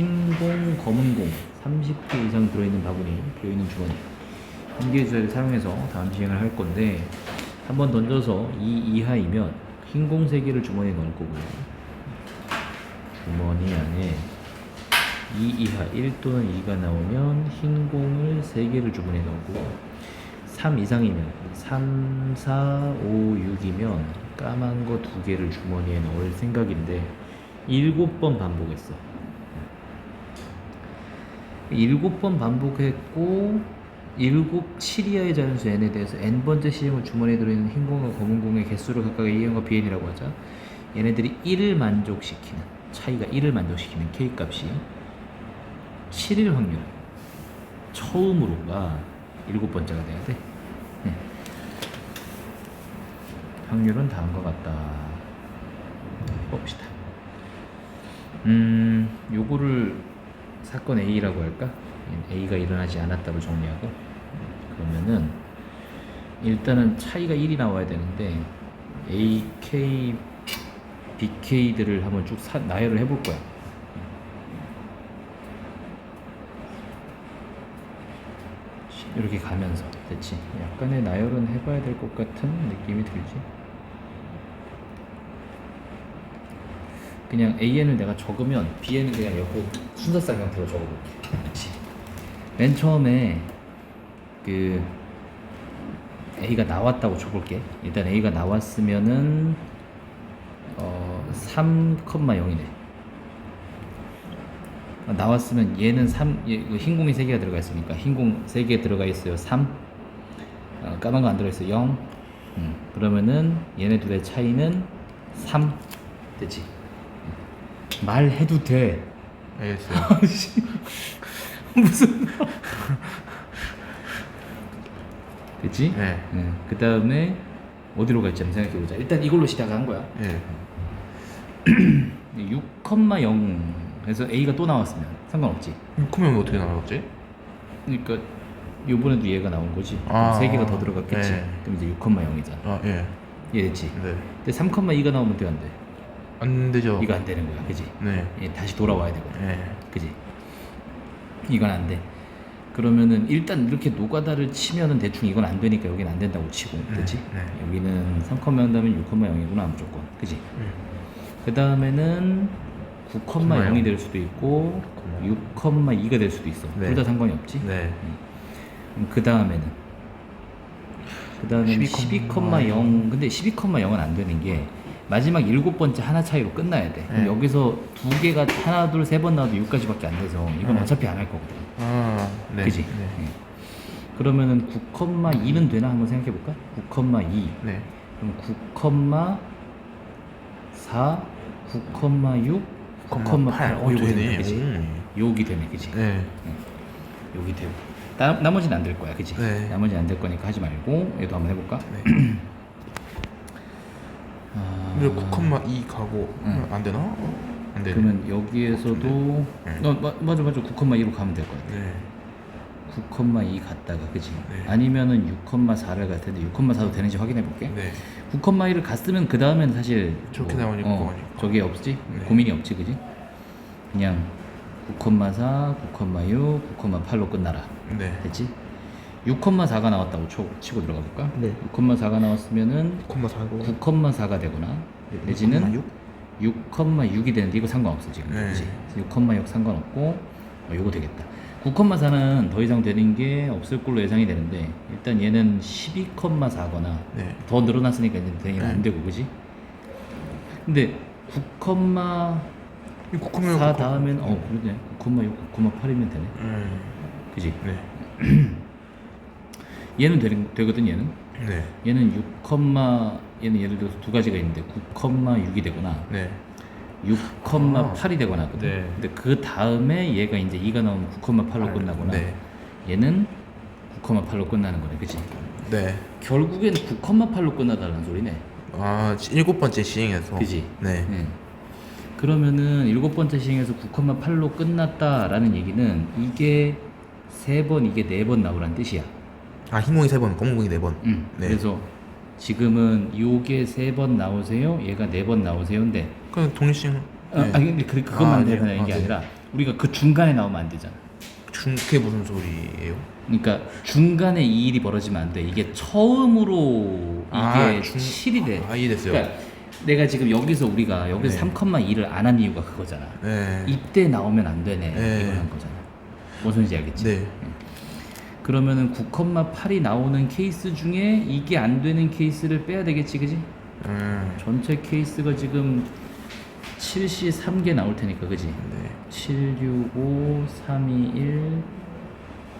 흰공, 검은공 30개 이상 들어있는 바구니, 비어있는 주머니. 한 개의 주사를 사용해서 다음 시행을 할 건데 한번 던져서 2 이하이면 흰공 3개를 주머니에 넣을 거고요. 주머니 안에 2 이하 1 또는 2가 나오면 흰공을 3개를 주머니에 넣고 3 이상이면 3, 4, 5, 6이면 까만 거 2개를 주머니에 넣을 생각인데 7번 반복했어 일곱 번 반복했고 일곱 7이하의 자연수 n에 대해서 n번째 시험을 주머니에 들어있는 흰 공과 검은 공의 개수를 각각 an과 bn이라고 하자. 얘네들이 1을 만족시키는 차이가 1을 만족시키는 k 값이 7일 확률. 처음으로가 일곱 번째가 돼야 돼. 네. 확률은 다음과 같다. 봅시다. 음 요거를 사건 A라고 할까? A가 일어나지 않았다고 정리하고 그러면은 일단은 차이가 1이 나와야 되는데 AK, BK들을 한번 쭉 사, 나열을 해볼 거야. 이렇게 가면서 됐지? 약간의 나열은 해봐야 될 것 같은 느낌이 들지? 그냥 AN을 내가 적으면 BN은 그냥 옆에 순서상 형태로 적어볼게. 그렇지. 맨 처음에 그 A가 나왔다고 쳐볼게. 일단 A가 나왔으면은 어 3,0이네. 어, 나왔으면 얘는 3, 얘, 이거 흰 공이 3개가 들어가 있으니까 흰 공 3개 들어가 있어요. 3. 어, 까만 거 안 들어있어. 0. 음, 그러면은 얘네 둘의 차이는 3. 되지. 말해도 돼. 알겠어요. 아씨 무슨 됐지? 네. 그 다음에 어디로 갈지 한번 생각해 보자. 일단 이걸로 시작한 거야. 네. 6,0에서 A가 또 나왔으면 상관없지. 크면 어떻게 나왔지? 그러니까 요번에도 얘가 나온 거지. 아, 세 개가 더 들어갔겠지. 네. 그럼 이제 6,0이잖아. 아 예. 얘 됐지. 네. 근데 3,2가 나오면 돼, 안 돼? 안 되죠. 이거 안 되는 거야, 그지? 네. 얘 다시 돌아와야 되거든. 네. 그지? 이건 안 돼. 그러면은 일단 이렇게 노가다를 치면은 대충 이건 안 되니까 여긴 안 된다고 치고, 그지? 네. 여기는 3,0 한다면 6,0이구나 무조건, 그지? 음. 그 다음에는 9,0이 0. 될 수도 있고 6,2가 될 수도 있어. 네. 둘다 상관이 없지. 네. 그 다음에는 그 12,0. 12,0 근데 12,0은 안 되는 게 마지막 일곱 번째 하나 차이로 끝나야 돼. 그럼 네. 여기서 두 개가 하나 둘 세 번 나와도 6까지밖에 안 돼서 이건 네. 어차피 안 할 거거든. 아 네. 그지? 네. 예. 그러면은 9,2는 되나 한번 생각해 볼까? 9,2 네. 그럼 9,4 9,6 9,8 어, 요거 되네. 그지? 음. 여기 되네. 그지? 네. 여기 되고 나, 나머지는 안 될 거야 그지 네. 나머지는 안 될 거니까 하지 말고 얘도 한번 해 볼까 네. 아, 근데 9,2 가고 응. 안 되나? 어? 안 되네. 그러면 여기에서도 네. 어, 마, 맞아 맞아 9,2로 가면 될 거야 네. 9,2 갔다가 그지 네. 아니면은 6,4를 갈 텐데 6,4도 되는지 확인해 볼게 네. 9,2를 갔으면 그 다음엔 사실 저렇게 나오니까 어, 그거니까. 저게 없지 네. 고민이 없지 그지 그냥 9,4 9,6 9,8로 끝나라 네. 됐지 6,4가 나왔다고 쳐, 치고 들어가 볼까 네. 6,4가 나왔으면은 9,4고 9,4가 되거나 내지는 6,6이 되는데 이거 상관없어 지금 네. 그치? 6,6 상관없고 어, 요거 되겠다 9,4는 더 이상 되는 게 없을 걸로 예상이 되는데 일단 얘는 12,4거나 네. 더 늘어났으니까 이제 안 네. 되고 그지? 근데 9,4이9,6 다음엔 어 그러네 9,6 9,8이면 되네 음. 그지? 네. 얘는 되는, 되거든 얘는 네. 얘는 6, 얘는 예를 들어서 두 가지가 있는데 9,6이 되거나 네. 6,8이 되거나 하거든. 네. 근데 그 다음에 얘가 이제 2가 나오면 9,8로 끝나거나 네. 얘는 9,8로 끝나는 거네. 그치? 네. 결국엔 9,8로 끝나달라는 소리네. 아, 일곱 번째 시행에서. 그지? 네. 예. 그러면은 일곱 번째 시행에서 9,8로 끝났다라는 얘기는 이게 세 번, 이게 네 번 나오라는 뜻이야. 아, 흰공이 세 번, 검은공이 네 번. 음, 네. 그래서 지금은 요게 세 번 나오세요, 얘가 네 번 나오세요인데 그냥 동일시행. 어, 네. 아니 근데 그, 그것만 아, 되는 아니에요? 게 아, 네. 아니라 우리가 그 중간에 나오면 안 되잖아. 중 그게 무슨 소리예요? 그러니까 중간에 이 일이 벌어지면 안 돼. 이게 처음으로 이게 아, 중- 7이 돼. 아, 이해됐어요. 그러니까 내가 지금 여기서 우리가 여기서 네. 3,2를 안 한 이유가 그거잖아. 네. 이때 나오면 안 되네. 네. 이걸 한 거잖아. 무슨 소리인지 알겠지? 네. 그러면은 9,8이 나오는 케이스 중에 이게 안 되는 케이스를 빼야 되겠지, 그지? 음. 전체 케이스가 지금 7시 3개 나올 테니까, 그지? 네. 7, 6, 5, 3, 2, 1,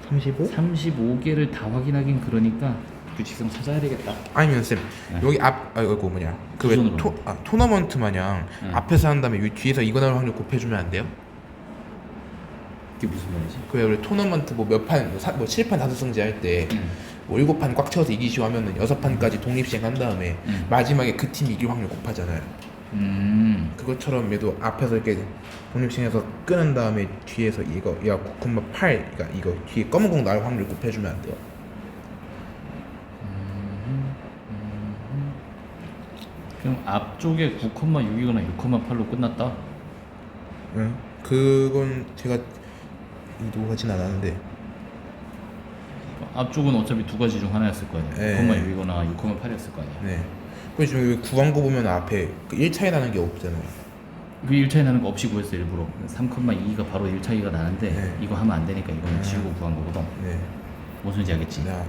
35? 35개를 다 확인하긴 그러니까 규칙성 찾아야 되겠다. 아니면 쌤 네. 여기 앞 아, 이거 뭐냐 그왜 두 손으로. 토, 아, 토너먼트 마냥 네. 앞에서 한 다음에 이 뒤에서 이거 나올 확률 곱해주면 안 돼요? 그게 무슨 말이지? 그래 우리 토너먼트 뭐 몇판뭐 뭐 7판 다섯 승제 할때 응. 뭐 일곱 판꽉 채워서 이기시오 하면은 여섯 판까지 독립 시행 한 다음에 음. 마지막에 그팀 이길 확률 곱하잖아요. 음. 그것처럼 얘도 앞에서 이렇게 독립 시행해서 끄는 다음에 뒤에서 이거 야9,8 그러니까 이거 뒤에 검은 공 나올 확률 곱해 주면 안 돼요. 그럼 앞쪽에 9,6이거나 6,8로 끝났다. 응. 그건 제가 의도하진 않았는데 앞쪽은 어차피 두 가지 중 하나였을 거 아니야. 네. 6,6이거나 6,8이었을 거 아니야. 네. 그래서 지금 구한거 보면 앞에 그 1차이 나는 게 없잖아요. 그 1차이 나는 거 없이 구했어 일부러 3,2가 바로 1차이가 나는데 네. 이거 하면 안 되니까 이거는 네. 지우고 구한 거거든 네. 무슨 소리인지 알겠지? 네.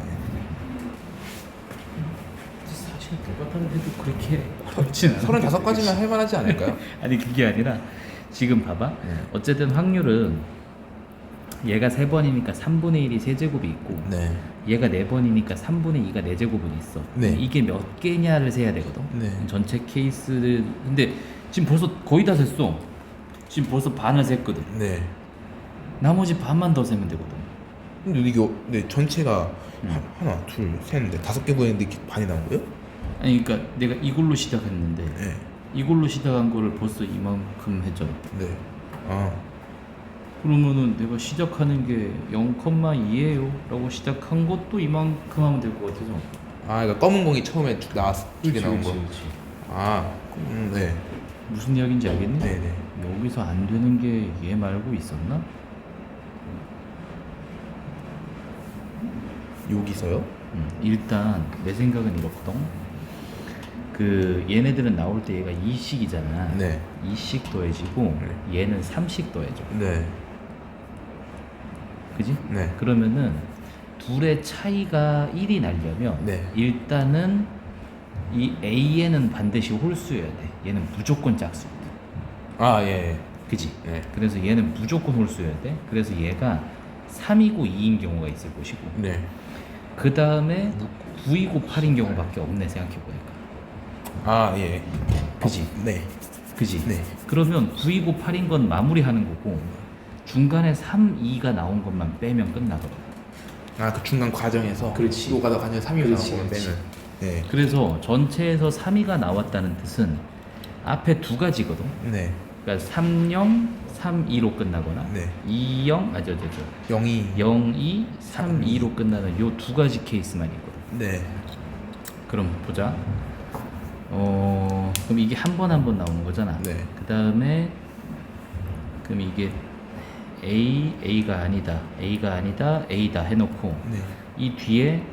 사실 똑같다고 해도 그렇게 어렵진 않아 35가지만 할 만하지 않을까요? 아니 그게 아니라 지금 봐봐 네. 어쨌든 확률은 얘가 3번이니까 3분의 1이 세제곱이 있고 네. 얘가 4번이니까 3분의 2가 4제곱은 있어 네. 이게 몇 개냐를 세야 되거든 네. 전체 케이스를 근데 지금 벌써 거의 다 셌어 지금 벌써 반을 셌거든 네. 나머지 반만 더 세면 되거든 근데 이게 네, 전체가 음. 하, 하나, 둘, 셋, 넷, 다섯 개 이렇게 반이 나온 거예요? 아니 그러니까 내가 이걸로 시작했는데 네. 이걸로 시작한 거를 벌써 이만큼 했잖아 네. 아. 그러면은 내가 시작하는 게 0,2예요 라고 시작한 것도 이만큼 하면 될 것 같아서 아, 그러니까 검은 공이 처음에 두- 나왔 두개 그치, 나온 그치, 거. 그치. 아, 음, 네. 무슨 이야기인지 알겠니? 네, 네. 여기서 안 되는 게 얘 말고 있었나? 여기서요? 음, 일단 내 생각은 이렇거든. 그 얘네들은 나올 때 얘가 2식이잖아. 네. 2식 더해지고 얘는 3식 더해져. 네. 그지? 네. 그러면은 둘의 차이가 1이 나려면 네. 일단은 이 A에는 반드시 홀수여야 돼. 얘는 무조건 짝수거든. 아, 예. 예. 그지? 네. 그래서 얘는 무조건 홀수여야 돼. 그래서 얘가 3이고 2인 경우가 있을 것이고 네. 그 다음에 9이고 8인 경우밖에 없네 생각해보니까. 아, 예. 그지? 네. 그지? 네. 그러면 9이고 8인 건 마무리하는 거고 중간에 3, 2가 나온 것만 빼면 끝나거든. 아, 그 중간 과정에서 그렇지. 가면 3이 그렇지, 나온 거 그렇지. 빼면. 네. 그래서 전체에서 3이가 나왔다는 뜻은 앞에 두 가지거든. 네. 그러니까 30, 32로 끝나거나 네. 20, 아 저 저 저 0이 02, 32로 끝나는 요 두 가지 케이스만 있거든. 네. 그럼 보자. 어 그럼 이게 한 번 한 번 나오는 거잖아. 네. 그 다음에 그럼 이게 A A가 아니다, A가 아니다, A다 해놓고 네. 이 뒤에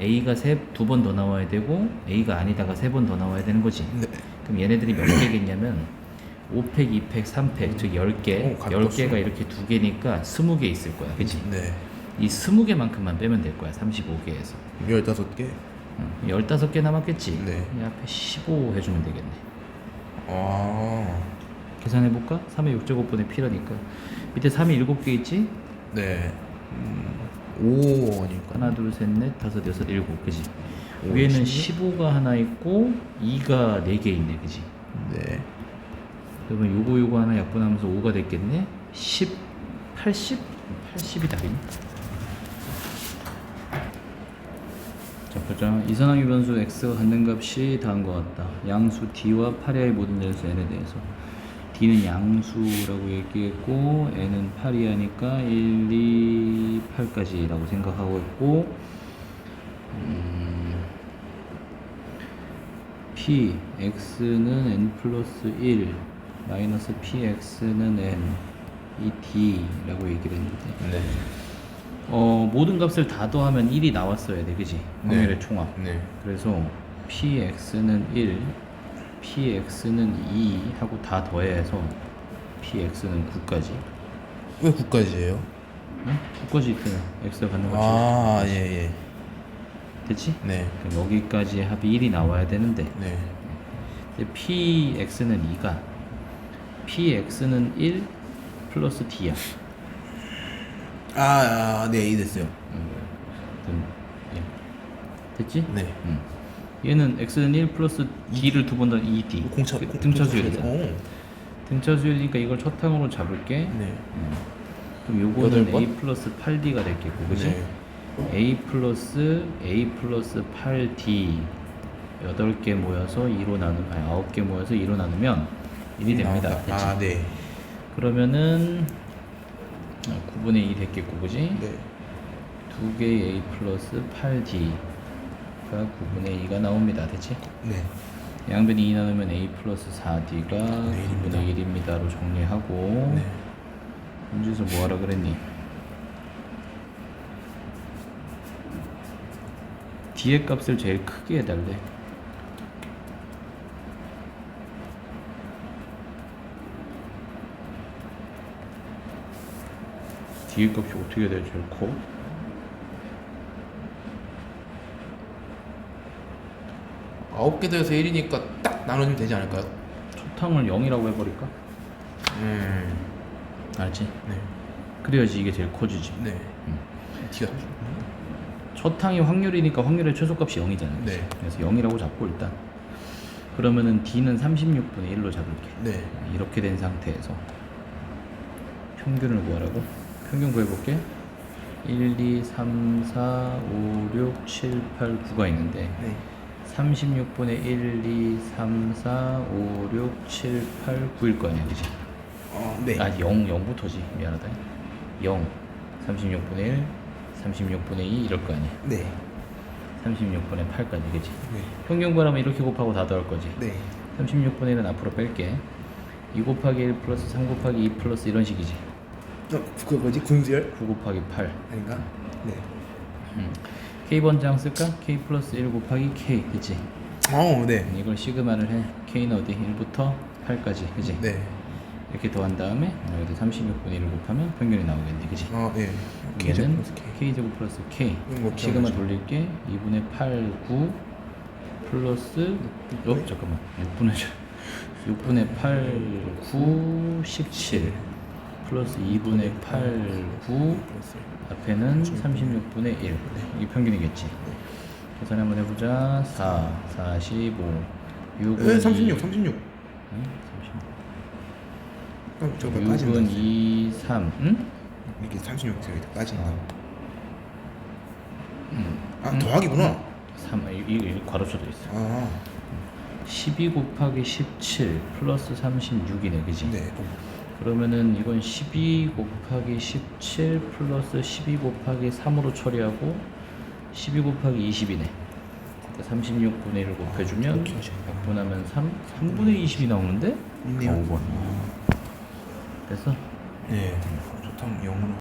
A가 두 번 더 나와야 되고 A가 아니다가 세 번 더 나와야 되는 거지. 네. 그럼 얘네들이 몇 개겠냐면 5팩, 2팩, 3팩, 즉 10개, 오, 감이 10개가 떴어. 이렇게 두 개니까 20개 있을 거야. 그치? 네. 이 20개만큼만 빼면 될 거야. 35개에서. 15개. 응. 15개 남았겠지? 네. 이 앞에 15 해주면 되겠네. 아. 계산해볼까? 3의 6제곱분의 P라니까. 밑에 3이 7개 있지? 네. 음, 5 아닐까? 하나, 둘, 셋, 넷, 다섯, 여섯, 일곱. 그지? 오, 위에는 16? 15가 하나 있고 2가 4개 있네. 그지? 네. 그러면 요거 요거 하나 약분하면서 5가 됐겠네. 10, 80? 80이 답이네. 자 보자. 이산항 유변수 x가 갖는 값이 다음과 같다. 양수 d와 8이하의 모든 자연수 n에 대해서 d는 양수라고 얘기했고 n은 8이 하니까 1, 2, 8까지라고 생각하고 있고 음, p x는 n 플러스 1 마이너스 px는 n 이 D라고 얘기를 했는데 네. 어, 모든 값을 다 더하면 1이 나왔어야 돼, 그지? 네. 확률의 총합. 네. 그래서 px는 1, px는 2 하고 다 더해서 px는 9까지. 왜 9까지예요? 응? 9까지 있잖아. x가 갖는 값이. 아, 예, 예. 됐지? 네. 그럼 여기까지 합이 1이 나와야 되는데 네. 근데 px는 2가 px는 1 플러스 d야. 아, 아, 네, 이해됐어요. 그럼, 예. 됐지? 네. 응. 얘는 x는 1 플러스 d를 두 번 더 2d. 공차, 그 공- 등차 공차 수열이잖아. 오. 등차 수열이니까 이걸 첫 항으로 잡을게. 네. 음. 그럼 요거는 여덟 번? a 플러스 8d가 됐겠고, 그지? 네. a 플러스 a 플러스 8d 8개 모여서 2로 나누면 아니 9개 모여서 2로 나누면 1이 됩니다. 나왔다. 아, 네. 그러면은 9분의 2 됐겠고, 그지? 네. 2개의 a 플러스 8d 가 9분의 2가 나옵니다. 됐지? 네. 양변이 2 나누면 a 플러스 4d가 네, 9분의 1입니다 로 정리하고 네. 문제에서 뭐 하라 그랬니? 뒤의 값을 제일 크게 해달래. 뒤의 값이 어떻게 돼야 제일 커? 아홉 개 더해서 1이니까 딱 나눠주면 되지 않을까요? 초탕을 0이라고 해버릴까? 음. 알지? 네. 그래야지 이게 제일 커지지. 네. 음. D가 초탕이 확률이니까 확률의 최소값이 0이잖아요. 네. 그래서 0이라고 잡고 일단 그러면은 D는 36분의 1로 잡을게. 네. 이렇게 된 상태에서 평균을 구하라고? 평균 구해볼게. 1, 2, 3, 4, 5, 6, 7, 8, 9가 있는데 네. 36분의 1, 2, 3, 4, 5, 6, 7, 8, 9일 거 아니야, 그지? 어, 네. 아, 0, 0부터지. 미안하다. 0, 36분의 1, 36분의 2 이럴 거 아니야. 네. 36분의 8까지, 그지? 네. 평균 구하면 이렇게 곱하고 다 더할 거지. 네. 36분의 1은 앞으로 뺄게. 2 곱하기 1 플러스 3 곱하기 2 플러스 이런 식이지. 어, 그 뭐지? 군수열? 9 곱하기 8. 아닌가? 네. 음. K 번장 쓸까? k 플러스 1 곱하기 k, 그치? 어, 네. 이걸 시그마를 해. k는 어디? 1부터 8까지, 그치? 네. 이렇게 더한 다음에 여기다 36분의 1을 곱하면 평균이 나오겠네, 그치? 어, 네. 얘는 플러스 K. k 제곱 플러스 k. 이건 뭐 시그마 기억나죠? 돌릴게. 2분의 8, 9 플러스 어 잠깐만 6분의 6분의 8, 9, 17 플러스 2분의 8, 9 플러스 앞에는 36분의 1 이게 평균이겠지 계산 한번 해보자 4, 45 6은 네, 36, 36. 응? 어, 저거 36 빠진다. 6은 2, 3 응? 이게 36 저기 빠진다. 음. 아, 더하기구나. 3, 이, 이, 이 괄호쳐져 있어 아, 12 곱하기 17 플러스 36이네 그지? 네. 그러면은 이건 12 곱하기 17 플러스 12 곱하기 3으로 처리하고 12 곱하기 20이네. 그러니까 36분의 1을 곱해주면. 약분하면 3, 3분의 20이 나오는데? 있네요. 어, 5번. 됐어? 네. 좋다. 0으로.